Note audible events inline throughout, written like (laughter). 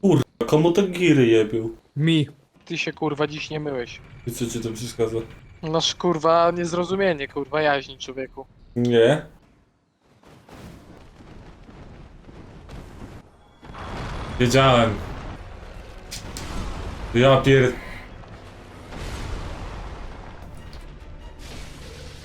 Kurwa, komu to giry jebił? Mi. Ty się kurwa dziś nie myłeś. I co ci to przeszkadza? Masz kurwa niezrozumienie, kurwa jaźni człowieku. Nie. Wiedziałem. Ja pier...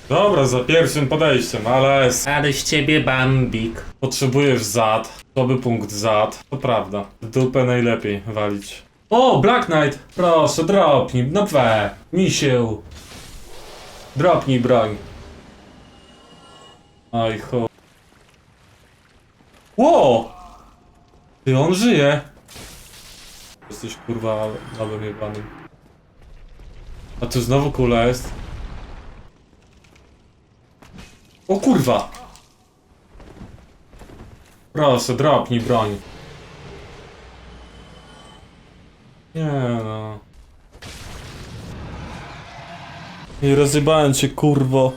Dobra, za pierwszym podejściem, ale... Ale z ciebie bambik. Potrzebujesz zad. Słaby punkt zad. To prawda. W dupę najlepiej walić. O, Black Knight! Proszę, dropnij. No we. Misiu. Dropnij broń. Oj, cho... Ło! Ty, on żyje! Jesteś kurwa nowym jebanym. A tu znowu kula jest. O kurwa! Proszę, dropnij broń. Nie no. I rozjebałem cię, kurwo.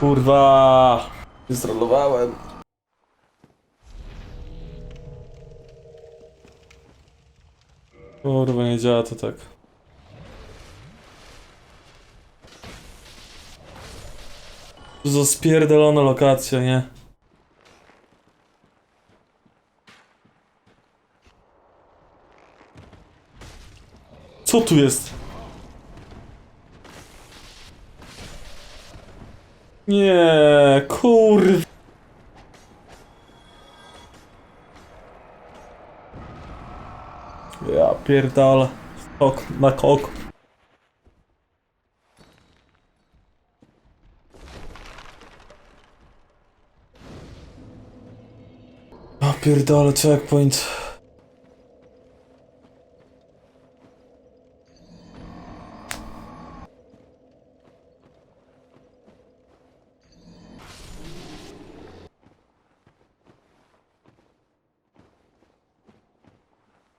Kurwa! Zrolowałem. Kurwa, nie działa to tak. Za spierdolona lokacja, nie? Co tu jest? Nie, kurwa. Ja pierdolę. Skok na kok. Pierdolę, checkpoint.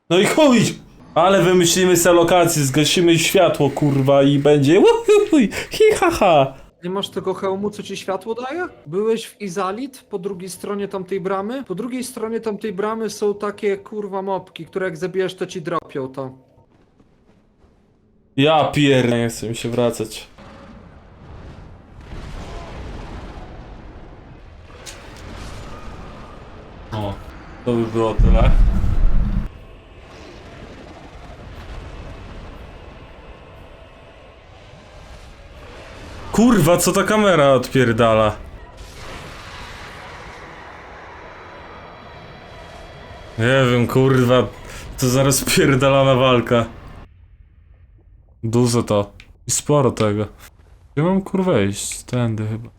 No i chuj! Ale wymyślimy sobie lokację, zgasimy światło, kurwa, i będzie hi ha ha. Nie masz tego hełmu, co ci światło daje? Byłeś w Izalit, po drugiej stronie tamtej bramy? Po drugiej stronie tamtej bramy są takie kurwa mopki, które jak zabijesz, to ci dropią to. Ja pier... Nie chcę mi się wracać. O, to by było tyle. Kurwa, co ta kamera odpierdala? Nie wiem, kurwa, to zaraz pierdalana walka. Dużo to. I sporo tego. Gdzie mam kurwa iść? Tędy chyba.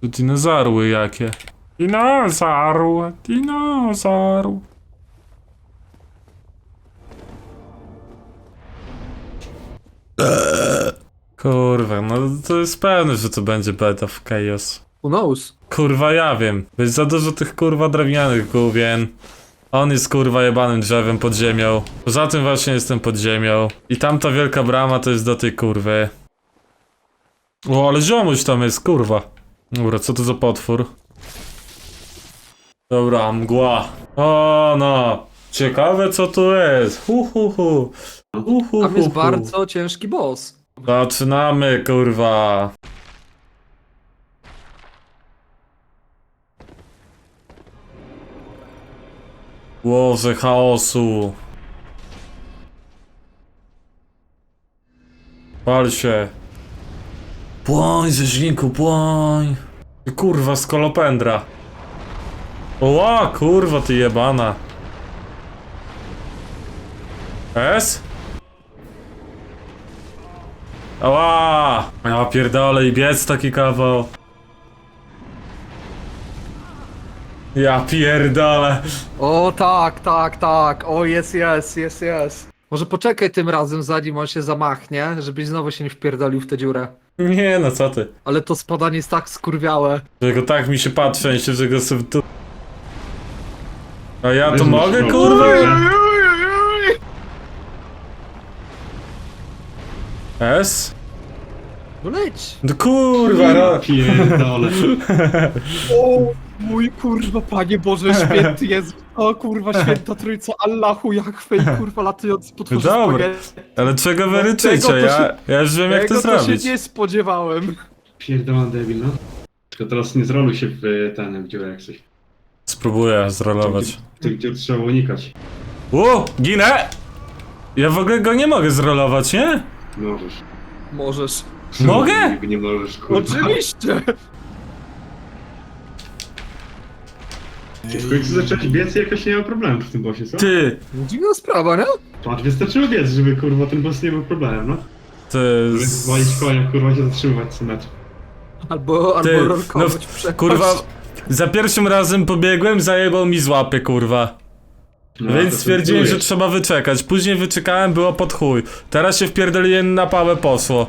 Tu dinozarły jakie. Dinozaur, dinozaur. Kurwa, no to jest pewne, że to będzie Bed of Chaos. Who knows? Kurwa, ja wiem. Jest za dużo tych kurwa drewnianych główien. On jest kurwa jebanym drzewem pod ziemią. Poza tym właśnie jestem pod ziemią. I tamta wielka brama to jest do tej kurwy. O, ale ziomuś tam jest, kurwa. Dobra, co to za potwór? Dobra, mgła. O, no. Ciekawe co tu jest. Hu, hu, hu. Hu, hu, Tam hu, jest hu. bardzo ciężki boss. Zaczynamy, kurwa. Łoże chaosu. Pal się. Płoń, rzeźniku, płoń. Ty Kurwa, skolopendra. Oła, kurwa, ty jebana. S? Ała! Ja pierdolę i biec taki kawał. Ja pierdolę. O tak, tak, tak. O jest, jest, jest, jest. Może poczekaj tym razem, zanim on się zamachnie, żebyś znowu się nie wpierdolił w tę dziurę. Nie no, co ty. Ale to spadanie jest tak skurwiałe. Że go tak mi się patrzy, się, że go sobie tu... A ja tu mogę, kurwa? S? No leć! No kurwa, no. Pierdolę. (laughs) Mój kurwa, panie Boże, święty jest. O kurwa, święta trójca Allahu, Jachwe i kurwa latający potworzy Dobra, ale czego wy No, ryczycie? tego to Ja, się- ja już wiem jak to Tego to zrobić. się nie spodziewałem. Pierdolony debil, no. Tylko teraz nie zroluj się w y, ten, w dziurę jak coś. Spróbuję zrolować. Tych dziur trzeba unikać. O, ginę! Ja w ogóle go nie mogę zrolować, nie? Możesz. Możesz. Mogę? Nie, nie możesz, kurwa. Oczywiście. W końcu zacząłeś biec i jakoś nie ma problemu w tym bossie, co? Ty, Dziwna sprawa, nie? Patrz, wystarczyło biec, żeby kurwa ten boss nie był problemem, no. ty, Żeby zwalić konia, kurwa się zatrzymywać co metr. Albo, ty, albo no rolkować przepaść. kurwa, za pierwszym razem pobiegłem, zajebał mi z łapy, kurwa. No, Więc stwierdziłem, że trzeba wyczekać. Później wyczekałem, było pod chuj. Teraz się wpierdoliłem na pałę posło.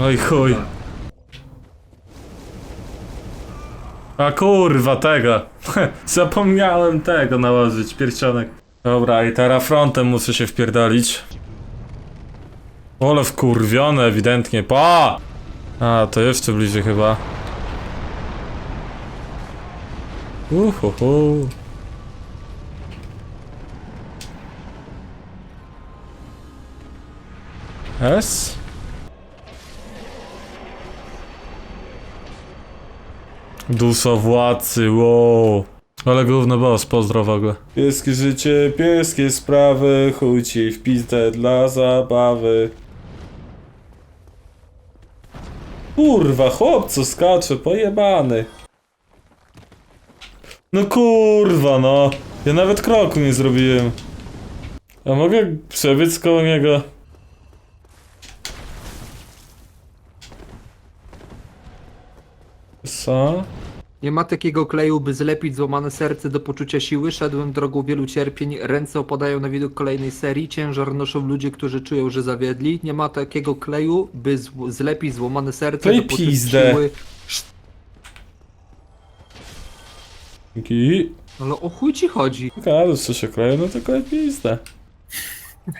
Oj chuj. A kurwa, tego. (laughs) Zapomniałem tego nałożyć, pierścionek. Dobra, i teraz frontem muszę się wpierdolić. Ole wkurwione ewidentnie, pa! A, to jeszcze bliżej chyba. Uhuhu. S? Dusza władcy, wow. Ale gówno boss, pozdro w ogóle. Pieskie życie, pieskie sprawy, chuj ci w pizdę dla zabawy. Kurwa, chłopcu skacze, pojebany. No kurwa, no. Ja nawet kroku nie zrobiłem. A mogę przebiec koło niego? Co? Nie ma takiego kleju, by zlepić złamane serce do poczucia siły. Szedłem drogą wielu cierpień, ręce opadają na widok kolejnej serii. Ciężar noszą ludzie, którzy czują, że zawiedli. Nie ma takiego kleju, by zlepić złamane serce Klej do poczucia pizdę. siły. Dzięki. Ale o chuj ci chodzi? Ale co się kleje, no to klej pizdę. (laughs)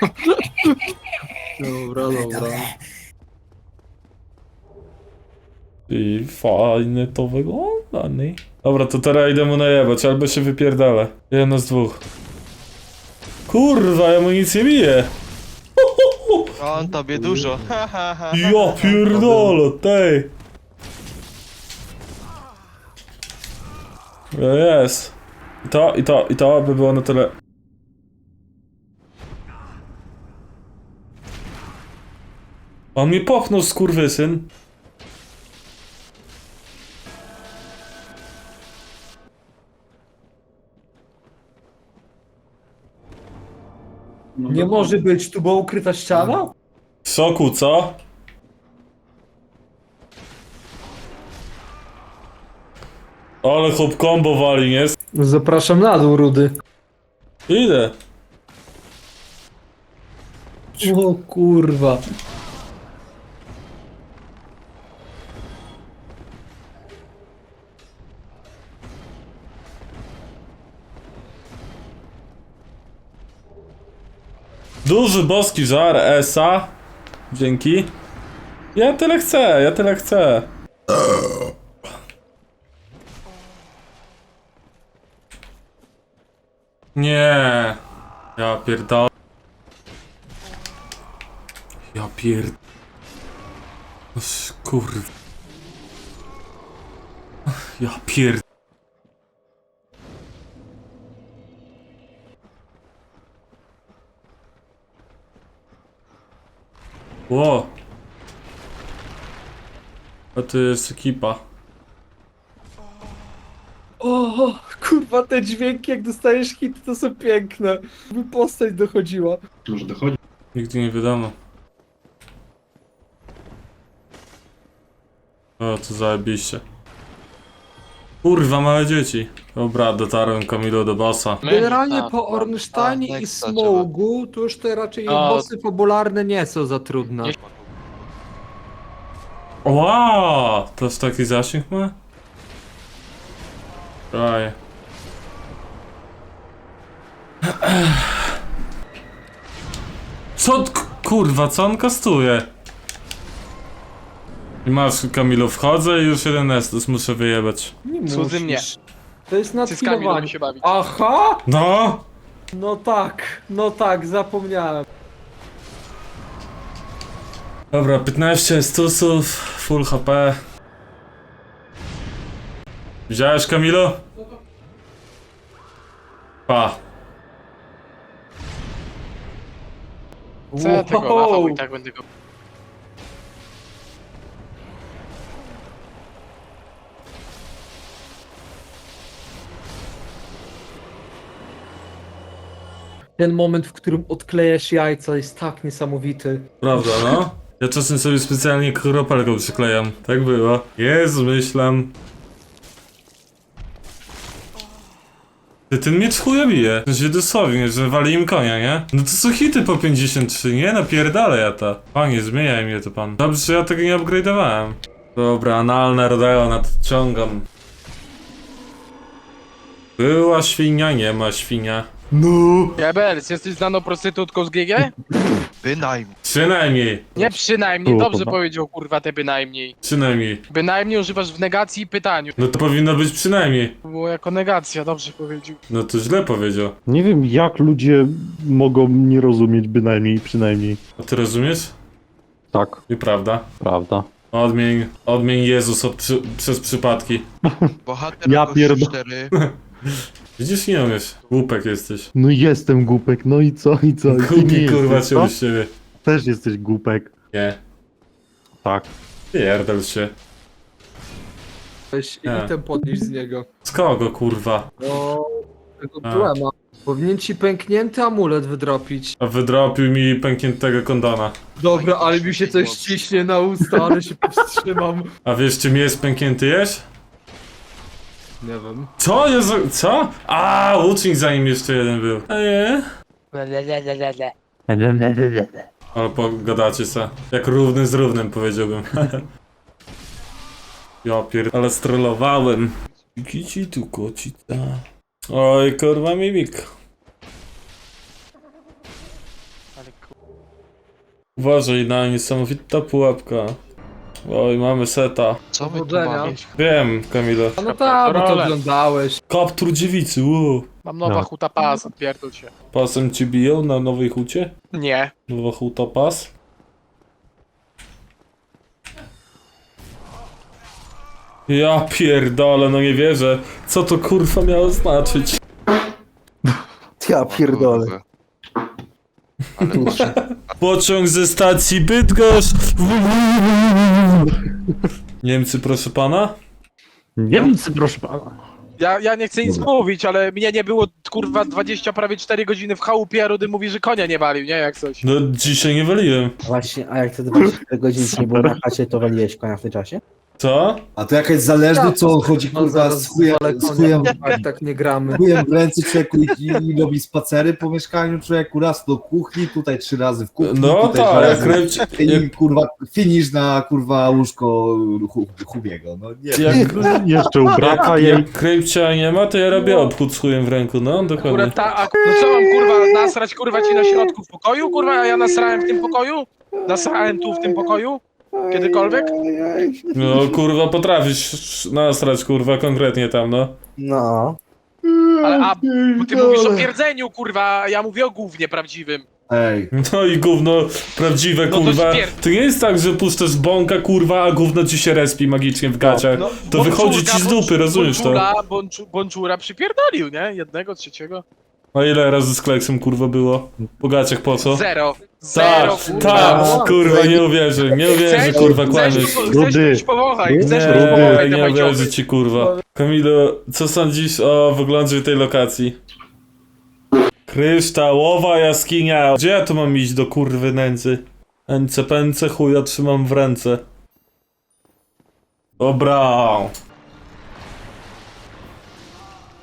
Dobra, dobra. I fajnie to wygląda, nie? Dobra, to teraz idę mu najebać, albo się wypierdolę. Jedno z dwóch. Kurwa, ja mu nic nie biję. On tobie dużo. Ja pierdolę, tej. No Jest. I to, i to, i to by było na tyle. On mnie popchnął, skurwysyn. No, Nie to- może być, tu była ukryta ściana? W soku, co? Ale chłop combo wali, nie? Zapraszam na dół, Rudy. Idę. O kurwa. Duży boski żar Esa. Dzięki. Ja tyle chcę, ja tyle chcę. Nie. Ja pierdol. Ja pierd... Oż, Kurw. Ja pierd... Ło. A to jest ekipa. O, kurwa, te dźwięki, jak dostajesz hit, to są piękne. By postać dochodziła. Może dochodzi. Nigdy nie wiadomo. O, to zajebiście. Kurwa, małe dzieci. Dobra, dotarłem Kamilu do bossa. Generalnie A, po Ornsteinie a, i Smogu, to już te raczej A. bossy fabularne nie są za trudne. Wow, to jest taki zasięg ma? Daj. Co, kurwa, co on kastuje? I masz, Kamilu, wchodzę i już jeden Estus muszę wyjebać. Nie Cudzy mnie. To jest z Kamilą nadfilowanie. się bawić? Aha! No! No tak, no tak, zapomniałem. Dobra, 15 Estusów, full HP. Widziałeś, Kamilu? Pa. Co ja tego Wow. lachał i tak będę go... Ten moment, w którym odklejasz jajca jest tak niesamowity. Prawda, no? Ja czasem sobie specjalnie kropelką przyklejam. Tak było. Jezu, myślam. Ty, ten miecz chuja bije. W sensie dosłownie, że wali im konia, nie? No to są hity po 53, nie? Napierdalę ja to. Panie, zmieniaj mnie to pan. Dobrze, że ja tego nie upgrade'owałem. Dobra, analne rodeo nadciągam. Była świnia, nie ma świnia. No! Jebels, jesteś znaną prostytutką z GG? Bynajmniej. Przynajmniej, Nie przynajmniej, Było dobrze powiedział kurwa te bynajmniej. przynajmniej. Bynajmniej używasz w negacji i pytaniu. No to powinno być przynajmniej. Było jako negacja, dobrze powiedział. No to źle powiedział. Nie wiem, jak ludzie mogą nie rozumieć bynajmniej, przynajmniej. A ty rozumiesz? Tak, Nieprawda. prawda. Odmień, odmień Jezus od przy, przez przypadki. Bohater Ja pierdol- 4. (laughs) Widzisz, nie umiesz. Głupek jesteś. No jestem głupek, no i co, i co? I ty Głupi nie kurwa jesteś, cię co? od siebie. Też jesteś głupek. Nie. Tak. Pierdol się. Weź Nie. item podnieś z niego. Z kogo kurwa? No, tego A. problema. Powinien ci pęknięty amulet wydropić. A wydropił mi pękniętego kondona. Dobra, ale mi się coś ciśnie na usta, ale się powstrzymam. A wiesz czym jest pęknięty jeż? Nie wiem. Co jest? Co? A, łucznik zanim jeszcze jeden był. Nie? Ale pogadacie se. Jak równy z równym powiedziałbym. (laughs) ja pier... Ale strollowałem. Kici tu kocica. Oj, kurwa mimik. Uważaj na niesamowita pułapka. Oj, mamy seta. Co my tu Powodzenia. mamy? Wiem, Kamilo. A no tak, bo to oglądałeś. Kaptur dziewicy, wow. Mam nowa No. huta pas, odpierdol się. Pasem ci biją na nowej hucie? Nie. Nowa huta pas? Ja pierdolę, no nie wierzę. Co to kurwa miało znaczyć? Ja pierdolę. Ale. Pociąg ze stacji Bydgoszcz. Niemcy, proszę pana? Niemcy, proszę pana. Ja, ja nie chcę nic Dobra. mówić, ale mnie nie było kurwa 20 prawie 4 godziny w chałupie, a Rudy mówi, że konia nie walił, nie? Jak coś. No dzisiaj nie waliłem. Właśnie, a jak te 24 godziny ci nie było na chacie, to waliłeś konia w tym czasie? Co? A to jakaś zależność, co on chodzi No, kurwa z chujem, z (laughs) Tak, tak nie gramy. chujem w ręce człowieku i, i robi spacery po mieszkaniu człowieku, raz do kuchni, tutaj trzy razy w kuchni, No tutaj tak, dwa jak razy rybcie, i jak, kurwa finisz na kurwa łóżko hu, Hubiego, no nie jak, Jeszcze ubraka jej. jak krypcia nie ma, to ja robię obchód z chujem w ręku, no dokładnie. Akurat ta, a, no co mam kurwa nasrać kurwa ci na środku w pokoju? Kurwa, a ja nasrałem w tym pokoju? Nasrałem tu w tym pokoju? Kiedykolwiek? No kurwa, potrafisz nasrać kurwa konkretnie tam, no. No. Ale a, bo ty mówisz o pierdzeniu kurwa, a ja mówię o głównie prawdziwym. Ej, No i gówno prawdziwe, No to kurwa. śpier- To nie jest tak, że puszczasz bąka, kurwa, a gówno ci się respi magicznie w gaciach. No, to wychodzi ci z dupy, rozumiesz to? Bączula, bączu, bączura przypierdolił, nie? Jednego, trzeciego. A ile razy z kleksem, kurwa, było? Po gaciach po co? Zero. Zero, Tak, kurwa. tak, kurwa, nie uwierzę, nie uwierzę, Chcesz- kurwa, chcesz, kłamiesz. Chcesz Rudy. coś powąchaj, chcesz Nie, powąchaj, nie te wierzę bajciowy. ci, kurwa. Kamilo, co sądzisz o wyglądzie tej lokacji? Kryształowa jaskinia. Gdzie ja tu mam iść do kurwy nędzy? Ence pęce chuja trzymam w ręce. Dobra.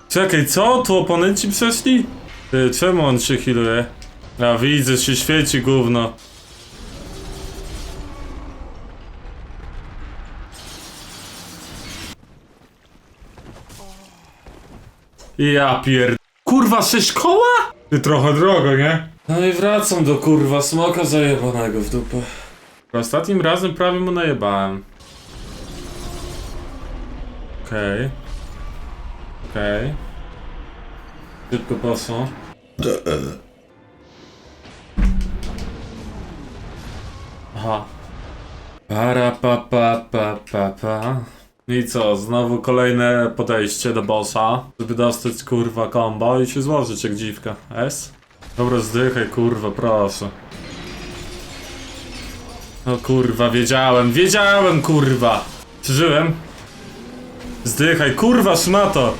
Czekaj, co? Tu oponenci przeszli? Ty, czemu on się healuje? A widzę, się świeci gówno. Ja pier... Kurwa, sześć koła? Ty trochę drogo, nie? No i wracam do kurwa smoka zajebanego w dupę. Ostatnim razem prawie mu najebałem. Okej. Okej. Szybko poszło. Aha. Para pa pa pa pa pa. No I co, znowu kolejne podejście do bossa, żeby dostać kurwa combo i się złożyć jak dziwka. S? Dobra, zdychaj kurwa, proszę. No kurwa, wiedziałem, wiedziałem kurwa! Przeżyłem? Zdychaj, kurwa, szmato!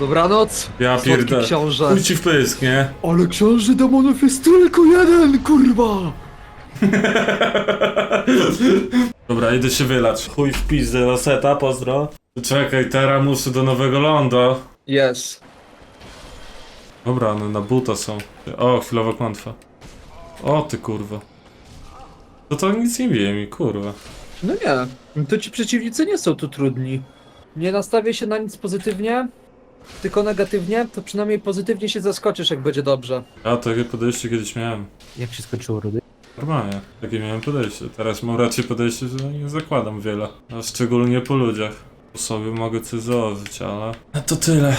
Dobranoc. Ja Słodki pierdolę. książę. Chuj ci w pysk, nie? Ale książę demonów jest tylko jeden, kurwa! (laughs) Dobra, idę się wylać. Chuj w pizdę Roseta, pozdro. Czekaj, teraz muszę do Nowego Lądu. Jest. Dobra, one na buta są. O, chwilowa klątwa. O, ty kurwa. To to nic nie bije mi, kurwa. No nie, to ci przeciwnicy nie są tu trudni. Nie nastawię się na nic pozytywnie, tylko negatywnie, to przynajmniej pozytywnie się zaskoczysz, jak będzie dobrze. Ja takie podejście kiedyś miałem. Jak się skończyło rudy? Normalnie, takie miałem podejście. Teraz mam raczej podejście, że nie zakładam wiele. A szczególnie po ludziach. Po sobie mogę coś założyć, ale... A to tyle.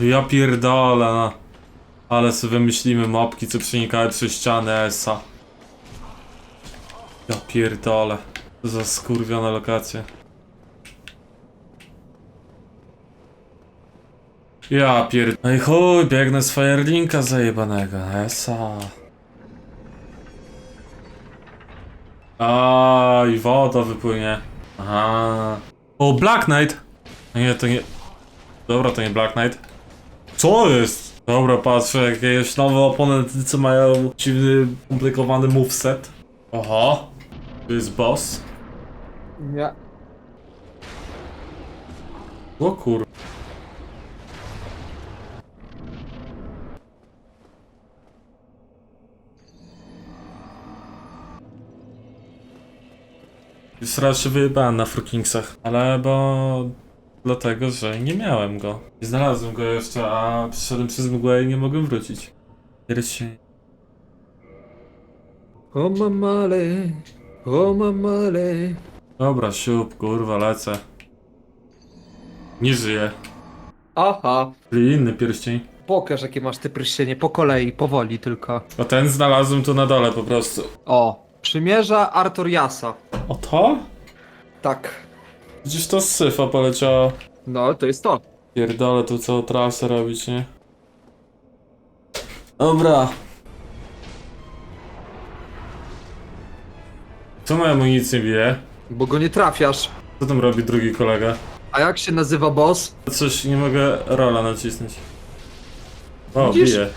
Ja pierdolę, no. Ale sobie wymyślimy mopki, co przenikają przez ściany ESA. Ja pierdolę. Za skurwione lokacje. Ja pierd... No i chuj, biegnę z Firelinka zajebanego. ESA. A i woda wypłynie. Aha. O, Black Knight! No Nie, to nie... Dobra, to nie Black Knight. Co jest? Dobra, patrzę, jakieś nowe oponenty, co mają dziwny, komplikowany moveset. Oho. Tu jest boss. Nie. O kur... Jest raczej wyjebałem na Frukingsach, ale bo... Dlatego, że nie miałem go. Nie znalazłem go jeszcze, a przyszedłem przez mgłę i nie mogłem wrócić. Pierścień. O mamale, o mamale. Dobra, siup, kurwa, lecę. Nie żyję. Aha. Czyli inny pierścień. Pokaż jakie masz te pryścienie, po kolei, powoli tylko. A ten znalazłem tu na dole po prostu. O, przymierza Artoriasa. O to? Tak. Gdzieś to z syfa poleciało. No, to jest to. Pierdolę tu całą trasę robić, nie? Dobra. Co moja amunicja bije? Bo go nie trafiasz. Co tam robi drugi kolega? A jak się nazywa boss? Coś, nie mogę rola nacisnąć. O, Widzisz? bije.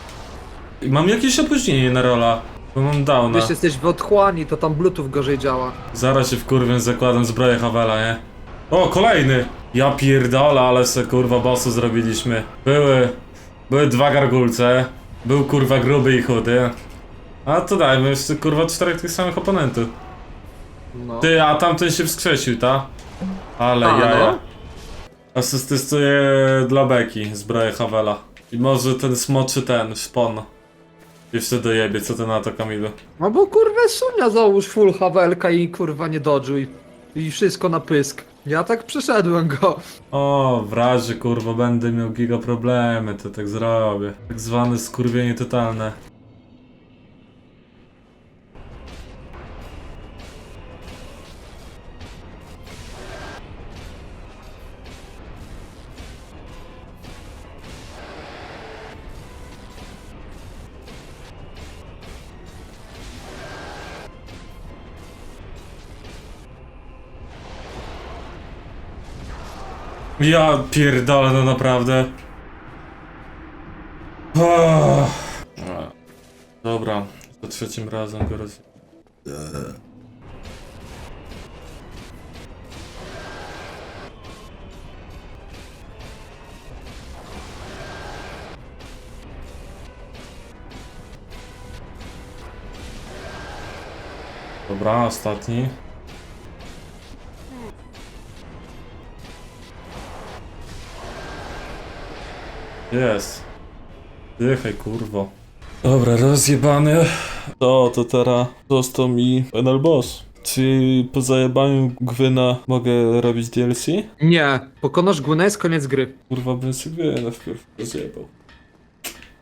Mam jakieś opóźnienie na rola, bo mam downa. Wiesz, jesteś w otchłani, to tam bluetooth gorzej działa. Zaraz się wkurwię, zakładam zbroję Havela, nie? O, kolejny! Ja pierdolę, ale se kurwa bossu zrobiliśmy. Były... Były dwa gargulce. Był kurwa gruby i chudy. A to dajmy jeszcze kurwa czterech tych samych oponentów. No. Ty, a tamten się wskrzesił, ta? Ale A, jaja. no. Asystystuję dla Beki zbroję Havela. I może ten smoczy ten, szpon. Jeszcze dojebie, co ty na to Kamilu? No bo kurwa sunia załóż full hawelka i kurwa nie dodżuj. I wszystko na pysk. Ja tak przeszedłem go. O, w razie kurwa będę miał giga problemy, to tak zrobię. Tak zwane skurwienie totalne. Ja pierdolę, no naprawdę. Oh. Dobra, za trzecim razem go roz... Dobra, ostatni. Jest. Dychaj, kurwo. Dobra, rozjebany. To, to teraz został mi Final Boss. Czyli po zajebaniu Gwyna mogę robić DLC? Nie, pokonasz Gwynę, jest koniec gry. Kurwa bym sobie Gwyna wpierw rozjebał.